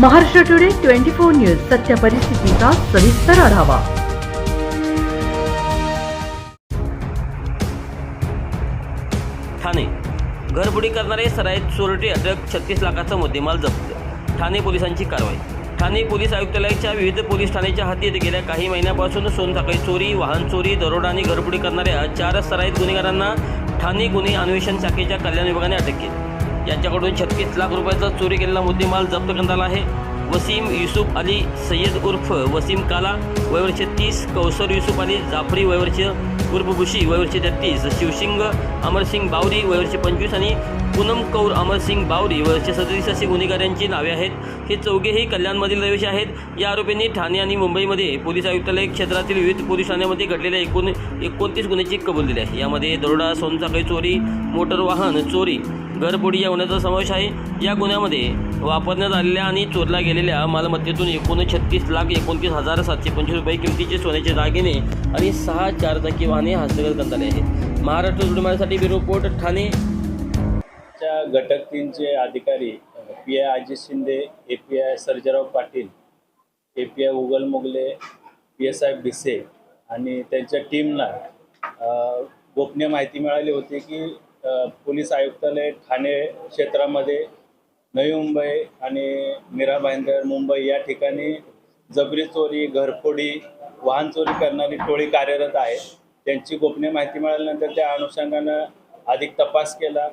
Maharashtra today twenty four news सत्य परिस्थितीचा सविस्तर आढावा. ठाणे. घरबुडी करणारे सराईत चोरटे अटक छत्तीस लाखाचा मुद्देमाल जप्त. ठाणे पोलिसांची कारवाई. ठाणे पोलीस आयुक्तालयाच्या विविध पोलीस ठाण्याच्या हातीत गेल्या काही महिन्यापासून सोनसाखळी चोरी वाहन चोरी दरोडा आणि घरबुडी करणाऱ्या चार सराईत गुन्हेगारांना ठाणे गुन्हे अन्वेषण शाखेच्या कल्याण विभागाने अटक केली. यांच्याकडून छत्तीस लाख रुपयाचा चोरी केलेला मुद्देमाल जप्त करण्यात आला आहे. वसीम युसुफ अली सय्यद उर्फ वसीम काला वयवर्ष तीस कौसर युसुफ अली जाफरी वयवर्ष उर्फ बुशी वयवर्ष तेहतीस शिवसिंग अमरसिंग बावरी वयवर्ष पंचवीस आणि पूनम कौर अमरसिंग बावरी वयवर्ष सदतीस अशी गुन्हेगारांची नावे आहेत. हे चौघेही कल्याणमधील रहिवासी आहेत. या आरोपींनी ठाणे आणि मुंबईमध्ये पोलीस आयुक्तालय क्षेत्रातील विविध पोलीस ठाण्यामध्ये घडलेल्या एकूण एकोणतीस गुन्ह्याची कबूल दिली आहे. यामध्ये दरोडा सोनसाखळी चोरी मोटर वाहन चोरी घरबुडी या गुन्ह्याचा समावेश आहे. या गुन्ह्यामध्ये वापरण्यात आलेल्या आणि चोरल्या गेलेल्या मालमत्तेतून एकूण छत्तीस लाख एकोणतीस हजार सातशे पंचवीस रुपये किमतीचे सोन्याचे दागिने आणि सहा चारचाकी वाहने हस्तगत करण्यात आले आहेत. महाराष्ट्र जुडमासाठी ब्युरो रिपोर्ट ठाणे. च्या घटक तीनचे अधिकारी P I Ajit Shinde A P I Sarjerao Patil A P I Ugal Mogle P S I Bhise आणि त्यांच्या टीमला गोपनीय माहिती मिळाली होती की पोलीस आयुक्तालय ठाणे क्षेत्रामध्ये नवी मुंबई आणि मीरा भाईंदर मुंबई या ठिकाणी जबरी चोरी घरफोडी वाहन चोरी करणारी टोळी कार्यरत आहे. त्यांची गोपनीय माहिती मिळाल्यानंतर त्या अनुषंगानं अधिक तपास केला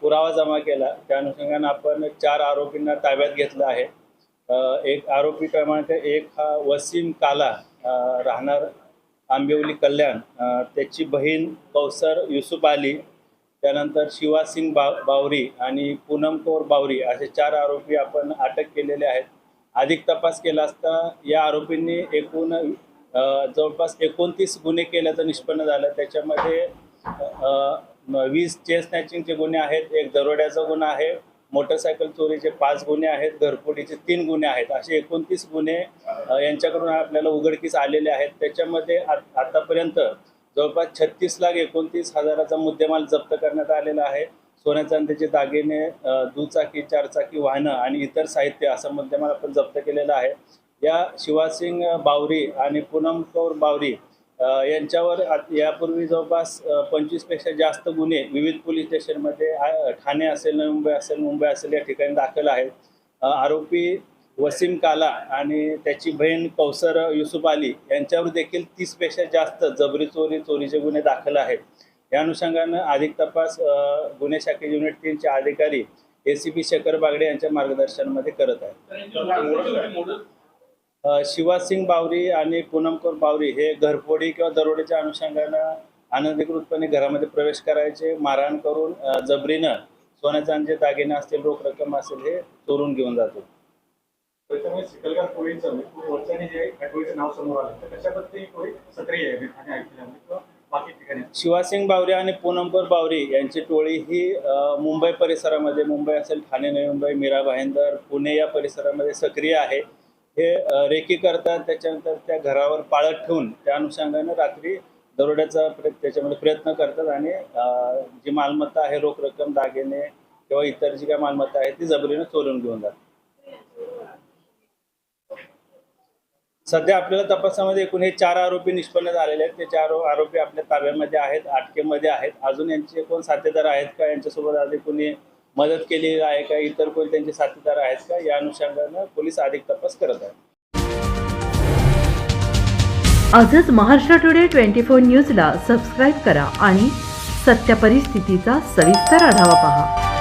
पुरावा जमा केला. त्या अनुषंगानं आपण चार आरोपींना ताब्यात घेतलं आहे. एक आरोपी क्रमांक एक हा वसीम काला राहणार आंबिवली कल्याण. त्याची बहीण कौसर युसुफ अली त्यानंतर शिवासिंग बा बावरी आणि पूनम कौर बावरी असे चार आरोपी आपण अटक केलेले आहेत. अधिक तपास केला असता या आरोपींनी एकूण जवळपास एकोणतीस गुन्हे केल्याचं निष्पन्न झालं. त्याच्यामध्ये वीस चेन स्नॅचिंगचे गुन्हे आहेत एक दरोड्याचा गुन्हा आहे मोटरसायकल चोरीचे पाच गुन्हे आहेत घरफोडीचे तीन गुन्हे आहेत. असे एकोणतीस गुन्हे यांच्याकडून आपल्याला उघडकीस आलेले आहेत. त्याच्यामध्ये आतापर्यंत जवळपास छत्तीस लाख एकोणतीस हजाराचा मुद्देमाल जप्त करण्यात आलेला आहे. सोन्या चांदीचे दागिने दुचाकी चारचाकी वाहनं आणि इतर साहित्य असा मुद्देमाल आपण जप्त केलेला आहे. या शिवासिंग बावरी आणि पूनम कौर बावरी यांच्यावर यापूर्वी जवळपास पंचवीसपेक्षा जास्त गुन्हे विविध पोलीस स्टेशनमध्ये ठाणे असेल नवी मुंबई असेल मुंबई असेल या ठिकाणी दाखल आहेत. आरोपी वसीम काला आणि त्याची बहीण कौसर युसुफ अली यांच्यावर देखील तीसपेक्षा जास्त जबरी चोरी चोरीचे गुन्हे दाखल आहेत. या अनुषंगानं अधिक तपास गुन्हे शाखे युनिट तीनचे अधिकारी A C P Shekhar Bagde यांच्या मार्गदर्शनामध्ये करत आहेत. शिवासिंग बावरी आणि पूनमकोर बावरी हे घरफोडी किंवा दरोडेच्या अनुषंगानं अनधिकृतपणे घरामध्ये प्रवेश करायचे मारहाण करून जबरीनं सोन्या चांदीचे दागिने असतील रोख रक्कम असेल हे चोरून घेऊन जातो. त्याच्यामुळे सिकलगार कोळीचं म्हणजे जे आठवडीचं नाव समोर आलं तर कशा पद्धतीने सक्रिय आहे ठाणे ऐकल्यामुळे किंवा बाकी ठिकाणी शिवासिंग बावरी आणि पूनमकर बावरी यांची टोळी ही मुंबई परिसरामध्ये मुंबई असेल ठाणे नवी मुंबई मीरा भाईंदर पुणे या परिसरामध्ये सक्रिय आहे. हे रेकी करतात त्याच्यानंतर त्या घरावर पाळत ठेवून त्या अनुषंगाने रात्री दरोड्याचा त्याच्यामध्ये प्रयत्न करतात आणि जी मालमत्ता आहे रोख रक्कम दागिने किंवा इतर जी काही मालमत्ता आहे ती जबरीनं चोरून घेऊन जातात. सध्या आपल्याला तपासामध्ये एकूण हे चार आरोपी निष्पन्न झालेले आहेत. ते चार आरोपी आपल्या ताब्यामध्ये आहेत अटकेमध्ये आहेत. अजून यांचे कोण साथीदार आहेत का? यांच्यासोबत आधी कोणी मदत केली आहे का? इतर कोण त्यांचे साथीदार आहेत का? या अनुषंगानं पोलीस अधिक तपास करत आहेत. आजच महाराष्ट्र टुडे ट्वेंटी फोर न्यूजला सबस्क्राईब करा आणि सत्य परिस्थितीचा सविस्तर आढावा पहा.